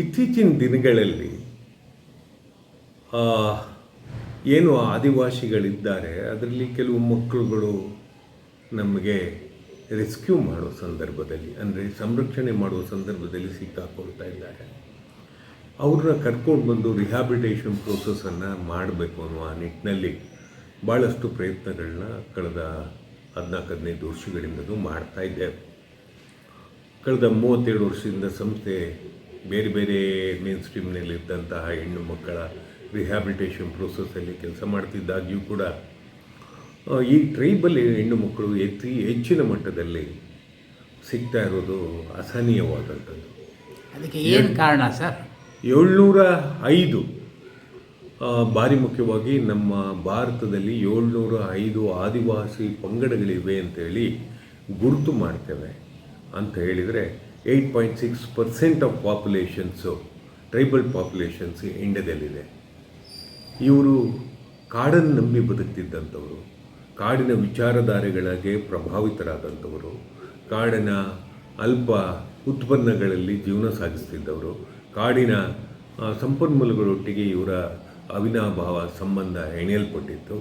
ಇತ್ತೀಚಿನ ದಿನಗಳಲ್ಲಿ ಏನು ಆದಿವಾಸಿಗಳಿದ್ದಾರೆ, ಅದರಲ್ಲಿ ಕೆಲವು ಮಕ್ಕಳುಗಳು ನಮಗೆ ರೆಸ್ಕ್ಯೂ ಮಾಡೋ ಸಂದರ್ಭದಲ್ಲಿ, ಅಂದರೆ ಸಂರಕ್ಷಣೆ ಮಾಡುವ ಸಂದರ್ಭದಲ್ಲಿ ಸಿಕ್ಕಾಕೊಳ್ತಾ ಇದ್ದಾರೆ. ಅವ್ರನ್ನ ಕರ್ಕೊಂಡು ಬಂದು ರಿಹ್ಯಾಬಿಟೇಷನ್ ಪ್ರೋಸೆಸನ್ನು ಮಾಡಬೇಕು ಅನ್ನುವ ನಿಟ್ಟಿನಲ್ಲಿ ಭಾಳಷ್ಟು ಪ್ರಯತ್ನಗಳನ್ನ ಕಳೆದ ಹದಿನಾಲ್ಕು, ಹದಿನೈದು ವರ್ಷಗಳಿಂದಲೂ ಮಾಡ್ತಾ ಇದ್ದೇವೆ. ಕಳೆದ ಮೂವತ್ತೇಳು ವರ್ಷದಿಂದ ಸಂಸ್ಥೆ ಬೇರೆ ಬೇರೆ ಮೇನ್ ಸ್ಟ್ರೀಮ್ನಲ್ಲಿದ್ದಂತಹ ಹೆಣ್ಣು ಮಕ್ಕಳ ರಿಹ್ಯಾಬಿಲಿಟೇಷನ್ ಪ್ರೋಸೆಸ್ಸಲ್ಲಿ ಕೆಲಸ ಮಾಡ್ತಿದ್ದಾಗಿಯೂ ಕೂಡ ಈ ಟ್ರೈಬಲ್ಲಿ ಹೆಣ್ಣು ಮಕ್ಕಳು ಅತಿ ಹೆಚ್ಚಿನ ಮಟ್ಟದಲ್ಲಿ ಸಿಗ್ತಾ ಇರೋದು ಅಸಹನೀಯವಾದಂಥದ್ದು. ಅದಕ್ಕೆ ಏನು ಕಾರಣ ಸರ್? ಏಳ್ನೂರ ಐದು ಭಾರಿ ಮುಖ್ಯವಾಗಿ ನಮ್ಮ ಭಾರತದಲ್ಲಿ ಏಳ್ನೂರ ಐದು ಆದಿವಾಸಿ ಪಂಗಡಗಳಿವೆ ಅಂತೇಳಿ ಗುರುತು ಮಾಡ್ತೇವೆ ಅಂತ ಹೇಳಿದರೆ eight percent of populations tribal populations ಇಂಡಿಯಾದಲ್ಲಿದೆ. ಇವರು ಕಾಡನ್ನು ನಂಬಿ ಬದುಕ್ತಿದ್ದಂಥವರು, ಕಾಡಿನ ವಿಚಾರಧಾರೆಗಳಿಗೆ ಪ್ರಭಾವಿತರಾದಂಥವರು, ಕಾಡಿನ ಅಲ್ಪ ಉತ್ಪನ್ನಗಳಲ್ಲಿ ಜೀವನ ಸಾಗಿಸ್ತಿದ್ದವರು, ಕಾಡಿನ ಸಂಪನ್ಮೂಲಗಳೊಟ್ಟಿಗೆ ಇವರ ಅವಿನಾಭಾವ ಸಂಬಂಧ ಹೆಣೆಯಲ್ಪಟ್ಟಿತ್ತು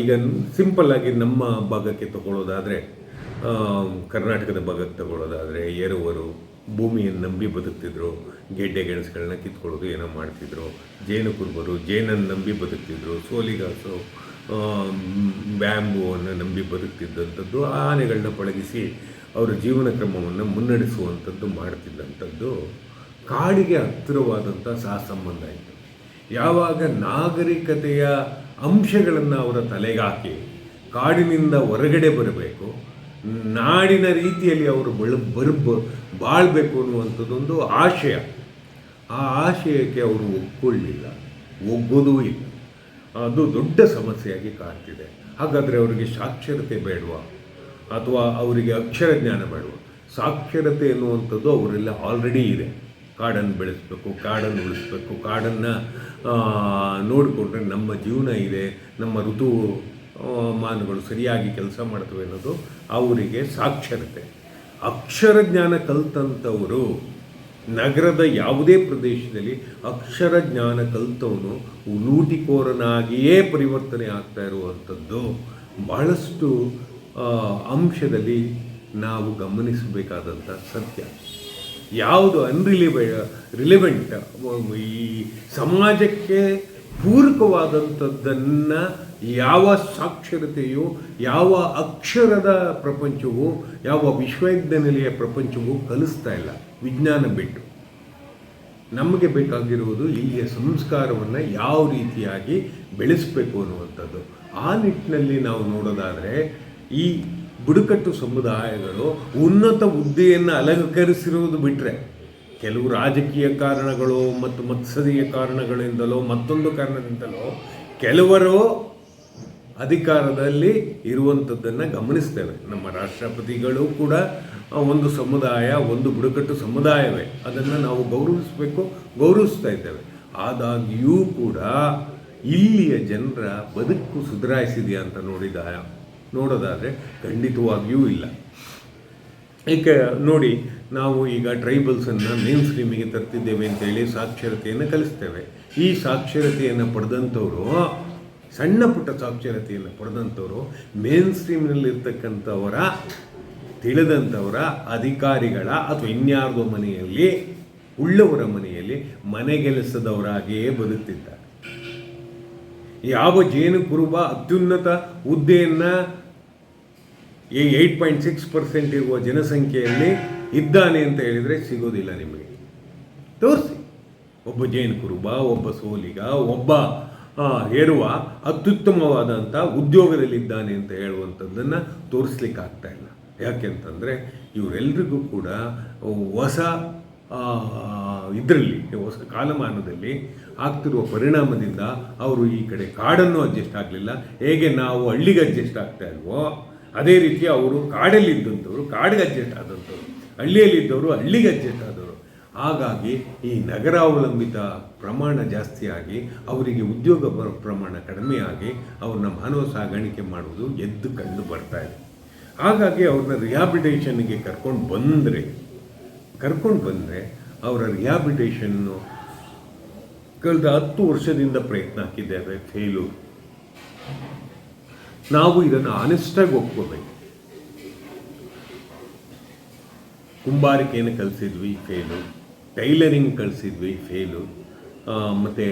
ಈಗ ಸಿಂಪಲ್ ಆಗಿ ನಮ್ಮ ಭಾಗಕ್ಕೆ ತಗೊಳ್ಳೋದಾದರೆ ಕರ್ನಾಟಕದ ಭಾಗಕ್ಕೆ ತಗೊಳ್ಳೋದಾದರೆ ಏರುವರು ಭೂಮಿಯನ್ನು ನಂಬಿ ಬದುಕ್ತಿದ್ರು, ಗೆಡ್ಡೆ ಗೆಣಸುಗಳನ್ನ ಕಿತ್ಕೊಳ್ಳೋದು ಏನೋ ಮಾಡ್ತಿದ್ರು, ಜೇನು ಕುರುಬರು ಜೇನನ್ನು ನಂಬಿ ಬದುಕ್ತಿದ್ರು, ಸೋಲಿಗಾಸು ಬ್ಯಾಂಬುವನ್ನು ನಂಬಿ ಬದುಕ್ತಿದ್ದಂಥದ್ದು ಆನೆಗಳನ್ನ ಪಳಗಿಸಿ ಅವರ ಜೀವನ ಕ್ರಮವನ್ನು ಮುನ್ನಡೆಸುವಂಥದ್ದು ಮಾಡ್ತಿದ್ದಂಥದ್ದು, ಕಾಡಿಗೆ ಹತ್ತಿರವಾದಂಥ ಸಹಸಂಬಂಧ ಇತ್ತು ಯಾವಾಗ ನಾಗರಿಕತೆಯ ಅಂಶಗಳನ್ನು ಅವರ ತಲೆಗಾಕಿ ಕಾಡಿನಿಂದ ಹೊರಗಡೆ ಬರಬೇಕು ನಾಡಿನ ರೀತಿಯಲ್ಲಿ ಅವರು ಬಳ ಬರ್ ಬಾಳ್ಬೇಕು ಅನ್ನುವಂಥದ್ದೊಂದು ಆಶಯ. ಆ ಆಶಯಕ್ಕೆ ಅವರು ಒಪ್ಕೊಳ್ಳಿಲ್ಲ. ಒಗ್ಗೋದೂ ಇಲ್ಲ. ಅದು ದೊಡ್ಡ ಸಮಸ್ಯೆಯಾಗಿ ಕಾಣ್ತಿದೆ. ಹಾಗಾದರೆ ಅವರಿಗೆ ಸಾಕ್ಷರತೆ ಬೇಡವಾ? ಅಥವಾ ಅವರಿಗೆ ಅಕ್ಷರ ಜ್ಞಾನ ಬೇಡುವ? ಸಾಕ್ಷರತೆ ಎನ್ನುವಂಥದ್ದು ಅವರೆಲ್ಲ ಆಲ್ರೆಡಿ ಇದೆ. ಕಾಡನ್ನು ಬೆಳೆಸಬೇಕು, ಕಾಡನ್ನು ಉಳಿಸ್ಬೇಕು, ಕಾಡನ್ನು ನೋಡಿಕೊಂಡ್ರೆ ನಮ್ಮ ಜೀವನ ಇದೆ, ನಮ್ಮ ಋತು ಮಾನಗಳು ಸರಿಯಾಗಿ ಕೆಲಸ ಮಾಡ್ತವೆ ಅನ್ನೋದು ಅವರಿಗೆ ಸಾಕ್ಷರತೆ. ಅಕ್ಷರ ಜ್ಞಾನ ಕಲ್ತಂಥವರು ನಗರದ ಯಾವುದೇ ಪ್ರದೇಶದಲ್ಲಿ ಅಕ್ಷರ ಜ್ಞಾನ ಕಲ್ತವನು ಲೂಟಿಕೋರನಾಗಿಯೇ ಪರಿವರ್ತನೆ ಆಗ್ತಾ ಇರುವಂಥದ್ದು. ಬಹಳಷ್ಟು ಅಂಶದಲ್ಲಿ ನಾವು ಗಮನಿಸಬೇಕಾದಂಥ ಸತ್ಯ. ಯಾವುದು ಅನ್ರಿಲಿವೆ ರಿಲಿವೆಂಟ್ ಈ ಸಮಾಜಕ್ಕೆ ಪೂರಕವಾದಂಥದ್ದನ್ನು ಯಾವ ಸಾಕ್ಷರತೆಯು, ಯಾವ ಅಕ್ಷರದ ಪ್ರಪಂಚವು, ಯಾವ ವಿಶ್ವವಿದ್ಯಾನಿಲಯ ಪ್ರಪಂಚವು ಕಲಿಸ್ತಾ ಇಲ್ಲ. ವಿಜ್ಞಾನ ಬಿಟ್ಟು. ನಮಗೆ ಬೇಕಾಗಿರುವುದು ಇಲ್ಲಿಯ ಸಂಸ್ಕಾರವನ್ನು ಯಾವ ರೀತಿಯಾಗಿ ಬೆಳೆಸಬೇಕು ಅನ್ನುವಂಥದ್ದು. ಆ ನಿಟ್ಟಿನಲ್ಲಿ ನಾವು ನೋಡೋದಾದರೆ, ಈ ಬುಡಕಟ್ಟು ಸಮುದಾಯಗಳು ಉನ್ನತ ಹುದ್ದೆಯನ್ನು ಅಲಂಕರಿಸಿರುವುದು ಬಿಟ್ಟರೆ ಕೆಲವು ರಾಜಕೀಯ ಕಾರಣಗಳು ಮತ್ತು ಮತ್ಸದೀಯ ಕಾರಣಗಳಿಂದಲೋ, ಮತ್ತೊಂದು ಕಾರಣದಿಂದಲೋ ಕೆಲವರು ಅಧಿಕಾರದಲ್ಲಿ ಇರುವಂಥದ್ದನ್ನು ಗಮನಿಸ್ತೇವೆ. ನಮ್ಮ ರಾಷ್ಟ್ರಪತಿಗಳು ಕೂಡ ಒಂದು ಸಮುದಾಯ, ಒಂದು ಬುಡಕಟ್ಟು ಸಮುದಾಯವೇ. ಅದನ್ನು ನಾವು ಗೌರವಿಸಬೇಕು, ಗೌರವಿಸ್ತಾ ಇದ್ದೇವೆ. ಆದಾಗ್ಯೂ ಕೂಡ ಇಲ್ಲಿಯ ಜನರ ಬದುಕು ಸುಧಾರಿಸಿದೆಯಾ ಅಂತ ನೋಡಿದ, ನೋಡೋದಾದರೆ ಖಂಡಿತವಾಗಿಯೂ ಇಲ್ಲ. ಏಕೆ ನೋಡಿ, ನಾವು ಈಗ ಟ್ರೈಬಲ್ಸನ್ನು ಮೇನ್ ಸ್ಟ್ರೀಮಿಗೆ ತರ್ತಿದ್ದೇವೆ ಅಂತೇಳಿ ಸಾಕ್ಷರತೆಯನ್ನು ಕಲಿಸ್ತೇವೆ. ಈ ಸಾಕ್ಷರತೆಯನ್ನು ಪಡೆದಂಥವರು, ಸಣ್ಣ ಪುಟ್ಟ ಸಾಕ್ಷರತೆಯನ್ನು ಪಡೆದಂಥವರು ಮೇನ್ ಸ್ಟ್ರೀಮ್ನಲ್ಲಿರ್ತಕ್ಕಂಥವರ ತಿಳಿದಂಥವರ ಅಧಿಕಾರಿಗಳ ಅಥವಾ ಇನ್ಯಾರ್ದೋ ಮನೆಯಲ್ಲಿ, ಉಳ್ಳವರ ಮನೆಯಲ್ಲಿ ಮನೆಗೆಲಸದವರಾಗಿಯೇ ಬದುಕ್ತಿದ್ದಾರೆ. ಯಾವ ಜೇನು ಕುರುಬ ಅತ್ಯುನ್ನತ ಹುದ್ದೆಯನ್ನು ಈ ಏಯ್ಟ್ ಪಾಯಿಂಟ್ ಸಿಕ್ಸ್ ಪರ್ಸೆಂಟ್ ಇರುವ ಜನಸಂಖ್ಯೆಯಲ್ಲಿ ಇದ್ದಾನೆ ಅಂತ ಹೇಳಿದರೆ ಸಿಗೋದಿಲ್ಲ ನಿಮಗೆ. ತೋರಿಸಿ. ಒಬ್ಬ ಜೈನ್ ಕುರುಬ, ಒಬ್ಬ ಸೋಲಿಗ, ಒಬ್ಬ ಹೇರುವ ಅತ್ಯುತ್ತಮವಾದಂಥ ಉದ್ಯೋಗದಲ್ಲಿದ್ದಾನೆ ಅಂತ ಹೇಳುವಂಥದ್ದನ್ನು ತೋರಿಸ್ಲಿಕ್ಕೆ ಆಗ್ತಾ ಇಲ್ಲ. ಯಾಕೆಂತಂದರೆ ಇವರೆಲ್ಲರಿಗೂ ಕೂಡ ಹೊಸ ಇದರಲ್ಲಿ, ಹೊಸ ಕಾಲಮಾನದಲ್ಲಿ ಆಗ್ತಿರುವ ಪರಿಣಾಮದಿಂದ ಅವರು ಈ ಕಡೆ ಕಾಡನ್ನು ಅಡ್ಜಸ್ಟ್ ಆಗಲಿಲ್ಲ. ಹೇಗೆ ನಾವು ಹಳ್ಳಿಗೆ ಅಡ್ಜಸ್ಟ್ ಆಗ್ತಾ ಇಲ್ವೋ ಅದೇ ರೀತಿ ಅವರು ಕಾಡಲ್ಲಿ ಕಾಡಲ್ಲಿದ್ದಂಥವ್ರು, ಕಾಡಿಗೆ ಅಡ್ಜಸ್ಟ್ ಆದಂಥವ್ರು ಹಳ್ಳಿಯಲ್ಲಿದ್ದವರು ಹಳ್ಳಿಗೆ ಅಡ್ಜಸ್ಟ್ ಆದವರು ಹಾಗಾಗಿ ಈ ನಗರಾವಲಂಬಿತ ಪ್ರಮಾಣ ಜಾಸ್ತಿಯಾಗಿ ಅವರಿಗೆ ಉದ್ಯೋಗ ಬರೋ ಪ್ರಮಾಣ ಕಡಿಮೆಯಾಗಿ ಅವ್ರನ್ನ ಮಾನವ ಸಾಗಾಣಿಕೆ ಮಾಡುವುದು ಎದ್ದು ಕಂಡು ಬರ್ತಾ ಇದೆ. ಹಾಗಾಗಿ ಅವ್ರನ್ನ ರಿಹಾಬಿಲಿಟೇಷನ್ಗೆ ಕರ್ಕೊಂಡು ಬಂದರೆ ಕರ್ಕೊಂಡು ಬಂದರೆ ಅವರ ರಿಹಾಬಿಟೇಷನ್ನು ಕಳೆದ ಹತ್ತು ವರ್ಷದಿಂದ ಪ್ರಯತ್ನ ಹಾಕಿದ್ದೇವೆ ಫೇಲು ನಾವು ಇದನ್ನು ಆನೆಸ್ಟಾಗಿ ಒಪ್ಕೋಬೇಕು ಕುಂಬಾರಿಕೆಯನ್ನು ಕಲಿಸಿದ್ವಿ ಫೇಲು ಟೈಲರಿಂಗ್ ಕಲಿಸಿದ್ವಿ ಫೇಲು ಮತ್ತು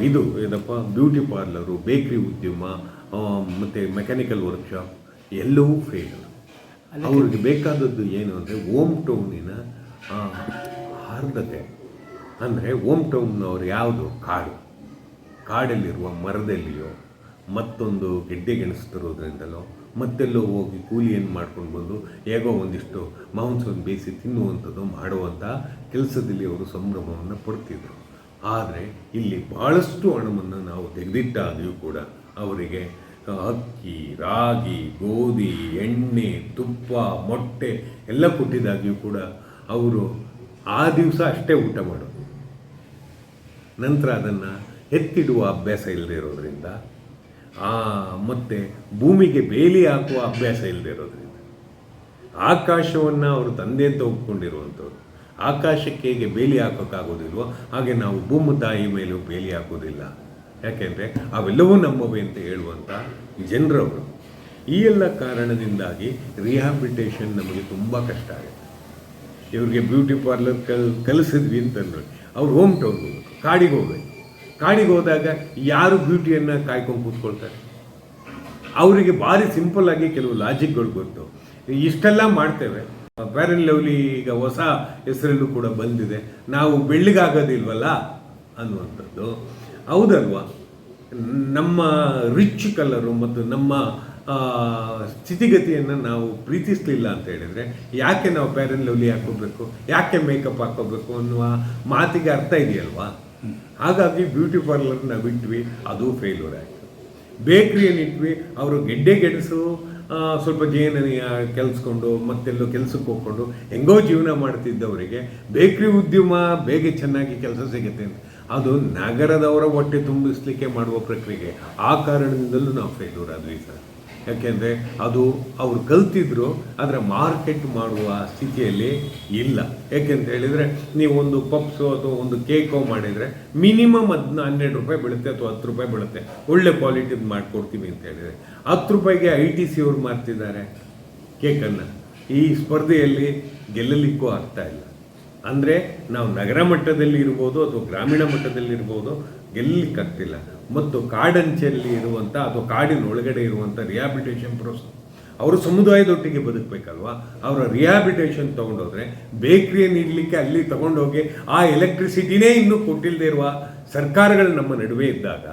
ಇದು ಏನಪ್ಪ ಬ್ಯೂಟಿ ಪಾರ್ಲರು ಬೇಕ್ರಿ ಉದ್ಯಮ ಮತ್ತು ಮೆಕ್ಯಾನಿಕಲ್ ವರ್ಕ್ಶಾಪ್ ಎಲ್ಲವೂ ಫೇಲು ಅವ್ರಿಗೆ ಬೇಕಾದದ್ದು ಏನು ಅಂದರೆ ಓಮ್ ಟೌನಿನ ಆರ್ದ್ರತೆ ಅಂದರೆ ಓಮ್ ಟೌನ್ನವ್ರು ಯಾವುದು? ಕಾಡು. ಕಾಡಲ್ಲಿರುವ ಮರದಲ್ಲಿಯೋ ಮತ್ತೊಂದು ಗೆಡ್ಡೆ ಗೆಣಸ್ತಿರೋದ್ರಿಂದಲೋ, ಮತ್ತೆಲ್ಲೋ ಹೋಗಿ ಕೂಲಿಯನ್ನು ಮಾಡ್ಕೊಂಡು ಬಂದು ಹೇಗೋ ಒಂದಿಷ್ಟು ಮಾಂಸವನ್ನು ಬೇಯಿಸಿ ತಿನ್ನುವಂಥದ್ದು ಮಾಡುವಂಥ ಕೆಲಸದಲ್ಲಿ ಅವರು ಸಂಭ್ರಮವನ್ನು ಪಡ್ತಿದ್ರು. ಆದರೆ ಇಲ್ಲಿ ಭಾಳಷ್ಟು ಹಣವನ್ನು ನಾವು ತೆಗೆದಿಟ್ಟಾಗಿಯೂ ಕೂಡ ಅವರಿಗೆ ಅಕ್ಕಿ, ರಾಗಿ, ಗೋಧಿ, ಎಣ್ಣೆ, ತುಪ್ಪ, ಮೊಟ್ಟೆ ಎಲ್ಲ ಕೊಟ್ಟಿದ್ದಾಗಿಯೂ ಕೂಡ ಅವರು ಆ ದಿವಸ ಅಷ್ಟೇ ಊಟ ಮಾಡೋದು. ನಂತರ ಅದನ್ನು ಎತ್ತಿಡುವ ಅಭ್ಯಾಸ ಇಲ್ಲದೆ ಇರೋದ್ರಿಂದ ಆ, ಮತ್ತು ಭೂಮಿಗೆ ಬೇಲಿ ಹಾಕುವ ಅಭ್ಯಾಸ ಇಲ್ಲದೆ ಇರೋದ್ರಿಂದ. ಆಕಾಶವನ್ನು ಅವರು ತಂದೆ ಅಂತ ಒಪ್ಕೊಂಡಿರುವಂಥವ್ರು. ಆಕಾಶಕ್ಕೆ ಹೇಗೆ ಬೇಲಿ ಹಾಕೋಕ್ಕಾಗೋದಿಲ್ವೋ ಹಾಗೆ ನಾವು ಭೂಮಿ ತಾಯಿ ಮೇಲೂ ಬೇಲಿ ಹಾಕೋದಿಲ್ಲ. ಯಾಕೆಂದರೆ ಅವೆಲ್ಲವೂ ನಮ್ಮವೇ ಅಂತ ಹೇಳುವಂಥ ಜನರವರು. ಈ ಎಲ್ಲ ಕಾರಣದಿಂದಾಗಿ ರಿಹಾಬಿಲಿಟೇಷನ್ ನಮಗೆ ತುಂಬ ಕಷ್ಟ ಆಗುತ್ತೆ. ಇವ್ರಿಗೆ ಬ್ಯೂಟಿ ಪಾರ್ಲರ್ ಕಲ್, ಕಲಿಸಿದ್ವಿ ಅಂತ ನೋಡಿ. ಅವ್ರು ಹೋಮ್ ಟೌನ್ ಹೋಗ್ಬೇಕು, ಕಾಡಿಗೆ ಹೋಗ್ಬೇಕು. ಕಾಡಿಗೆ ಹೋದಾಗ ಯಾರು ಬ್ಯೂಟಿಯನ್ನು ಕಾಯ್ಕೊಂಡು ಕೂತ್ಕೊಳ್ತಾರೆ? ಅವರಿಗೆ ಭಾರಿ ಸಿಂಪಲ್ ಆಗಿ ಕೆಲವು ಲಾಜಿಕ್ಗಳು ಗೊತ್ತು. ಇಷ್ಟೆಲ್ಲ ಮಾಡ್ತೇವೆ. ಪ್ಯಾರನ್ ಲವ್ಲಿ ಈಗ ಹೊಸ ಹೆಸರಲ್ಲೂ ಕೂಡ ಬಂದಿದೆ. ನಾವು ಬೆಳ್ಳಿಗಾಗೋದಿಲ್ವಲ್ಲ? ಅನ್ನುವಂಥದ್ದು. ಹೌದಲ್ವಾ? ನಮ್ಮ ರಿಚ್ ಕಲರು ಮತ್ತು ನಮ್ಮ ಸ್ಥಿತಿಗತಿಯನ್ನು ನಾವು ಪ್ರೀತಿಸಲಿಲ್ಲ ಅಂತ ಹೇಳಿದರೆ ಯಾಕೆ ನಾವು ಪ್ಯಾರನ್ ಲವ್ಲಿ ಹಾಕೋಬೇಕು ಯಾಕೆ ಮೇಕಪ್ ಹಾಕೋಬೇಕು ಅನ್ನುವ ಮಾತಿಗೆ ಅರ್ಥ ಇದೆಯಲ್ವಾ? ಹಾಗಾಗಿ ಬ್ಯೂಟಿ ಪಾರ್ಲರ್ ನಾವು ಇಟ್ವಿ ಅದು ಫೇಲ್ಯೂರ್ ಆಯಿತು. ಬೇಕ್ರಿಯಲ್ಲಿ ಇಟ್ವಿ, ಅವರು ಗೆಡ್ಡೆ ಗೆಣಸು ಸ್ವಲ್ಪ ಜೇನ ಕೆಲ್ಸ್ಕೊಂಡು, ಮತ್ತೆಲ್ಲೋ ಕೆಲಸಕ್ಕೆ ಹೋಗ್ಕೊಂಡು, ಹೆಂಗೋ ಜೀವನ ಮಾಡ್ತಿದ್ದವರಿಗೆ, ಬೇಕ್ರಿ ಉದ್ಯಮ ಬೇಗ ಚೆನ್ನಾಗಿ ಕೆಲಸ ಸಿಗುತ್ತೆ ಅಂತ. ಅದು ನಗರದವರ ಹೊಟ್ಟೆ ತುಂಬಿಸ್ಲಿಕ್ಕೆ ಮಾಡುವ ಪ್ರಕ್ರಿಯೆ. ಆ ಕಾರಣದಿಂದಲೂ ನಾವು ಫೇಲ್ಯೂರ್ ಆದ್ವಿ ಸರ್. ಯಾಕೆಂದರೆ ಅದು ಅವ್ರು ಕಲ್ತಿದ್ರು ಅದರ ಮಾರ್ಕೆಟ್ ಮಾಡುವ ಸ್ಥಿತಿಯಲ್ಲಿ ಇಲ್ಲ. ಯಾಕೆಂತ ಹೇಳಿದರೆ, ನೀವು ಒಂದು ಪಪ್ಸು ಅಥವಾ ಒಂದು ಕೇಕೋ ಮಾಡಿದರೆ ಮಿನಿಮಮ್ ಅದನ್ನ ಹನ್ನೆರಡು ರೂಪಾಯಿ ಬೀಳುತ್ತೆ ಅಥವಾ ಹತ್ತು ರೂಪಾಯಿ ಬೀಳುತ್ತೆ. ಒಳ್ಳೆ ಕ್ವಾಲಿಟಿದು ಮಾಡಿಕೊಡ್ತೀವಿ ಅಂತ ಹೇಳಿದರೆ. ಹತ್ತು ರೂಪಾಯಿಗೆ ಐ ಟಿ ಸಿ ಅವ್ರು ಮಾರ್ತಿದ್ದಾರೆ ಕೇಕನ್ನು. ಈ ಸ್ಪರ್ಧೆಯಲ್ಲಿ ಗೆಲ್ಲಲಿಕ್ಕೂ ಆಗ್ತಾ ಇಲ್ಲ. ಅಂದರೆ ನಾವು ನಗರ ಮಟ್ಟದಲ್ಲಿ ಇರ್ಬೋದು ಅಥವಾ ಗ್ರಾಮೀಣ ಮಟ್ಟದಲ್ಲಿ ಇರ್ಬೋದು ಗೆಲ್ಲಲಿಕ್ಕಾಗ್ತಿಲ್ಲ ಮತ್ತು ಕಾಡಂಚೆಯಲ್ಲಿ ಇರುವಂಥ ಅಥವಾ ಕಾಡಿನ ಒಳಗಡೆ ಇರುವಂಥ ರಿಯಾಬಿಲಿಟೇಷನ್ ಪ್ರೋಸೆಸ್ ಅವರು ಸಮುದಾಯದೊಟ್ಟಿಗೆ ಬದುಕಬೇಕಲ್ವಾ? ಅವರ ರಿಯಾಬಿಲಿಟೇಷನ್ ತೊಗೊಂಡೋದ್ರೆ ಬೇಕ್ರಿಯನ್ನು ಇಡಲಿಕ್ಕೆ ಅಲ್ಲಿ ತಗೊಂಡೋಗಿ ಆ ಎಲೆಕ್ಟ್ರಿಸಿಟಿನೇ ಇನ್ನೂ ಕೊಟ್ಟಿಲ್ಲದೆ ಇರುವ ಸರ್ಕಾರಗಳು ನಮ್ಮ ನಡುವೆ ಇದ್ದಾಗ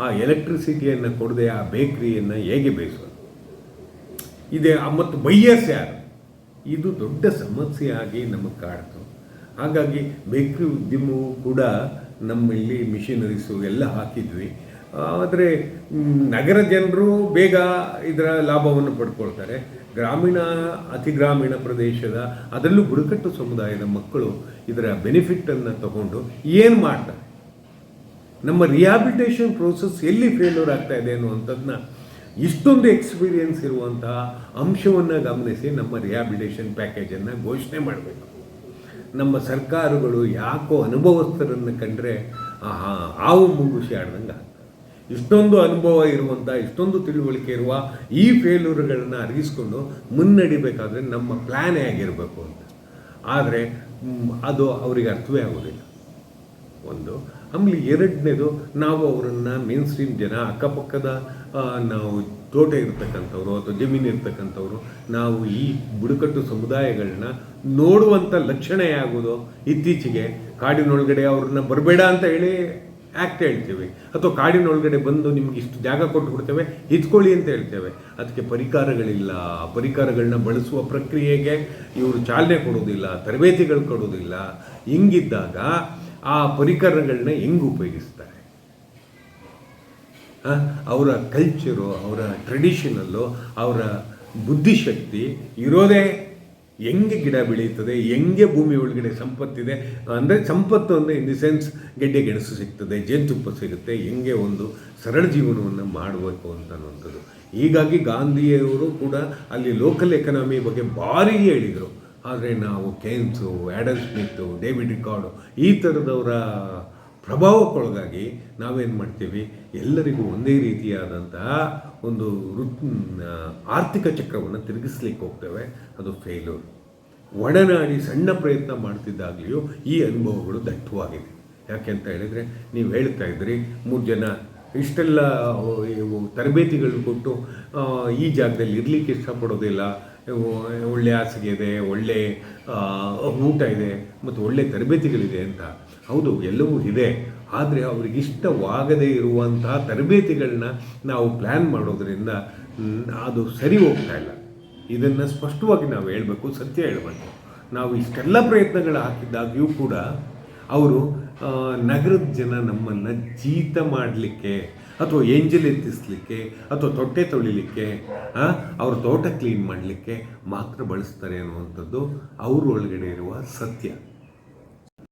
ಆ ಎಲೆಕ್ಟ್ರಿಸಿಟಿಯನ್ನು ಕೊಡದೆ ಆ ಬೇಕ್ರಿಯನ್ನು ಹೇಗೆ ಬೇಯಿಸೋದು? ಇದೆ ಮತ್ತು ಬೈಯರ್ಸ್ ಯಾರು? ಇದು ದೊಡ್ಡ ಸಮಸ್ಯೆಯಾಗಿ ನಮಗೆ ಕಾಡ್ತು ಹಾಗಾಗಿ ಬೇಕ್ರಿ ಉದ್ಯಮವು ಕೂಡ ನಮ್ಮಲ್ಲಿ ಮಿಷಿನರೀಸು ಎಲ್ಲ ಹಾಕಿದ್ವಿ. ಆದರೆ ನಗರ ಜನರು ಬೇಗ ಇದರ ಲಾಭವನ್ನು ಪಡ್ಕೊಳ್ತಾರೆ. ಗ್ರಾಮೀಣ, ಅತಿ ಗ್ರಾಮೀಣ ಪ್ರದೇಶದ, ಅದರಲ್ಲೂ ಬುಡಕಟ್ಟು ಸಮುದಾಯದ ಮಕ್ಕಳು ಇದರ ಬೆನಿಫಿಟ್ಟನ್ನು ತಗೊಂಡು ಏನು ಮಾಡ್ತಾರೆ? ನಮ್ಮ ರಿಹಾಬಿಲಿಟೇಷನ್ ಪ್ರೋಸೆಸ್ ಎಲ್ಲಿ ಫೇಲ್ಯೂರ್ ಆಗ್ತಾ ಇದೆ ಅನ್ನುವಂಥದ್ದನ್ನ ಇಷ್ಟೊಂದು ಎಕ್ಸ್ಪೀರಿಯನ್ಸ್ ಇರುವಂತಹ ಅಂಶವನ್ನು ಗಮನಿಸಿ ನಮ್ಮ ರಿಹಾಬಿಲಿಟೇಷನ್ ಪ್ಯಾಕೇಜನ್ನು ಘೋಷಣೆ ಮಾಡಬೇಕು. ನಮ್ಮ ಸರ್ಕಾರಗಳು ಯಾಕೋ ಅನುಭವಸ್ಥರನ್ನು ಕಂಡ್ರೆ, ಆಹಾ, ಹಾವು ಮುಂಗುಸಿ ಆಡ್ದಂಗೆ. ಇಷ್ಟೊಂದು ಅನುಭವ ಇರುವಂಥ ಇಷ್ಟೊಂದು ತಿಳುವಳಿಕೆ ಇರುವ ಈ ಫೇಲ್ಯೂರ್ಗಳನ್ನು ಅರಗಿಸ್ಕೊಂಡು ಮುನ್ನಡಿಬೇಕಾದ್ರೆ ನಮ್ಮ ಪ್ಲ್ಯಾನೇ ಆಗಿರಬೇಕು ಅಂತ ಆದರೆ ಅದು ಅವರಿಗೆ ಅರ್ಥವೇ ಆಗೋದಿಲ್ಲ ಒಂದು, ಆಮೇಲೆ ಎರಡನೇದು, ನಾವು ಅವರನ್ನು ಮೇನ್ ಸ್ಟ್ರೀಮ್ ಜನ, ಅಕ್ಕಪಕ್ಕದ ನಾವು ತೋಟ ಇರ್ತಕ್ಕಂಥವ್ರು ಅಥವಾ ಜಮೀನು ಇರ್ತಕ್ಕಂಥವ್ರು, ನಾವು ಈ ಬುಡಕಟ್ಟು ಸಮುದಾಯಗಳನ್ನ ನೋಡುವಂಥ ಲಕ್ಷಣ ಯಾಗುವುದು ಇತ್ತೀಚೆಗೆ ಕಾಡಿನೊಳಗಡೆ ಅವ್ರನ್ನ ಬರಬೇಡ ಅಂತ ಹೇಳಿ ಆ್ಯಕ್ಟ್ ಹೇಳ್ತೇವೆ. ಅಥವಾ ಕಾಡಿನೊಳಗಡೆ ಬಂದು ನಿಮ್ಗೆ ಇಷ್ಟು ಜಾಗ ಕೊಟ್ಟು ಬಿಡ್ತೇವೆ ಇದ್ಕೊಳ್ಳಿ ಅಂತ ಹೇಳ್ತೇವೆ. ಅದಕ್ಕೆ ಪರಿಕಾರಗಳಿಲ್ಲ. ಪರಿಕರಗಳನ್ನ ಬಳಸುವ ಪ್ರಕ್ರಿಯೆಗೆ ಇವರು ಚಾಲನೆ ಕೊಡೋದಿಲ್ಲ ತರಬೇತಿಗಳು ಕೊಡೋದಿಲ್ಲ ಹಿಂಗಿದ್ದಾಗ ಆ ಪರಿಕರಗಳನ್ನ ಹೆಂಗೆ ಉಪಯೋಗಿಸ್ತಾರೆ? ಅವರ ಕಲ್ಚರು ಅವರ ಟ್ರೆಡಿಷನಲ್ಲು ಅವರ ಬುದ್ಧಿಶಕ್ತಿ ಇರೋದೇ ಹೆಂಗೆ ಗಿಡ ಬೆಳೆಯುತ್ತದೆ, ಹೆಂಗೆ ಭೂಮಿ ಒಳಗಡೆ ಸಂಪತ್ತಿದೆ ಅಂದರೆ ಸಂಪತ್ತು ಅಂದರೆ ಇನ್ ದಿ ಸೆನ್ಸ್ ಗೆಡ್ಡೆ ಗೆಣಸು ಸಿಗ್ತದೆ, ಜೇನುತುಪ್ಪ ಸಿಗುತ್ತೆ, ಹೆಂಗೆ ಒಂದು ಸರಳ ಜೀವನವನ್ನು ಮಾಡಬೇಕು ಅಂತ ಅನ್ನುವಂಥದ್ದು. ಹೀಗಾಗಿ ಗಾಂಧಿಯವರು ಕೂಡ ಅಲ್ಲಿ ಲೋಕಲ್ ಎಕನಾಮಿ ಬಗ್ಗೆ ಭಾರಿ ಹೇಳಿದರು. ಆದರೆ ನಾವು ಕೇನ್ಸು ಆ್ಯಡಲ್ ಸ್ಮಿತ್ತು ಡೇವಿಡ್ ರಿಕಾರ್ಡು ಈ ಥರದವರ ಪ್ರಭಾವಕ್ಕೊಳಗಾಗಿ ನಾವೇನು ಮಾಡ್ತೀವಿ? ಎಲ್ಲರಿಗೂ ಒಂದೇ ರೀತಿಯಾದಂತಹ ಒಂದು ಋತ್ ಆರ್ಥಿಕ ಚಕ್ರವನ್ನು ತಿರುಗಿಸ್ಲಿಕ್ಕೆ ಹೋಗ್ತೇವೆ. ಅದು ಫೇಲ್ಯೂರ್ ಒಡನಾಡಿ ಸಣ್ಣ ಪ್ರಯತ್ನ ಮಾಡ್ತಿದ್ದಾಗಲಿಯೂ ಈ ಅನುಭವಗಳು ದಟ್ಟವಾಗಿದೆ. ಯಾಕೆ ಅಂತ ಹೇಳಿದರೆ, ನೀವು ಹೇಳ್ತಾ ಇದ್ರಿ, ಮೂರು ಜನ ಇಷ್ಟೆಲ್ಲ ತರಬೇತಿಗಳು ಕೊಟ್ಟು ಈ ಜಾಗದಲ್ಲಿ ಇರಲಿಕ್ಕೆ ಇಷ್ಟಪಡೋದಿಲ್ಲ. ಒಳ್ಳೆ ಹಾಸಿಗೆ ಇದೆ, ಒಳ್ಳೆ ಊಟ ಇದೆ, ಮತ್ತು ಒಳ್ಳೆ ತರಬೇತಿಗಳಿದೆ ಅಂತ. ಹೌದು, ಎಲ್ಲವೂ ಇದೆ. ಆದರೆ ಅವ್ರಿಗೆ ಇಷ್ಟವಾಗದೇ ಇರುವಂತಹ ತರಬೇತಿಗಳನ್ನ ನಾವು ಪ್ಲ್ಯಾನ್ ಮಾಡೋದ್ರಿಂದ ಅದು ಸರಿ ಹೋಗ್ತಾ ಇಲ್ಲ. ಇದನ್ನು ಸ್ಪಷ್ಟವಾಗಿ ನಾವು ಹೇಳಬೇಕು, ಸತ್ಯ ಹೇಳಬೇಕು. ನಾವು ಇಷ್ಟೆಲ್ಲ ಪ್ರಯತ್ನಗಳು ಹಾಕಿದ್ದಾಗ್ಯೂ ಕೂಡ ಅವರು ನಗರದ ಜನ ನಮ್ಮನ್ನು ಜೀತ ಮಾಡಲಿಕ್ಕೆ ಅಥವಾ ಎಂಜಲ್ ಎತ್ತಿಸ್ಲಿಕ್ಕೆ ಅಥವಾ ತೊಟ್ಟೆ ತೊಳಿಲಿಕ್ಕೆ ಅವ್ರ ತೋಟ ಕ್ಲೀನ್ ಮಾಡಲಿಕ್ಕೆ ಮಾತ್ರ ಬಳಸ್ತಾರೆ ಅನ್ನುವಂಥದ್ದು ಅವ್ರ ಒಳಗಡೆ ಇರುವ ಸತ್ಯ.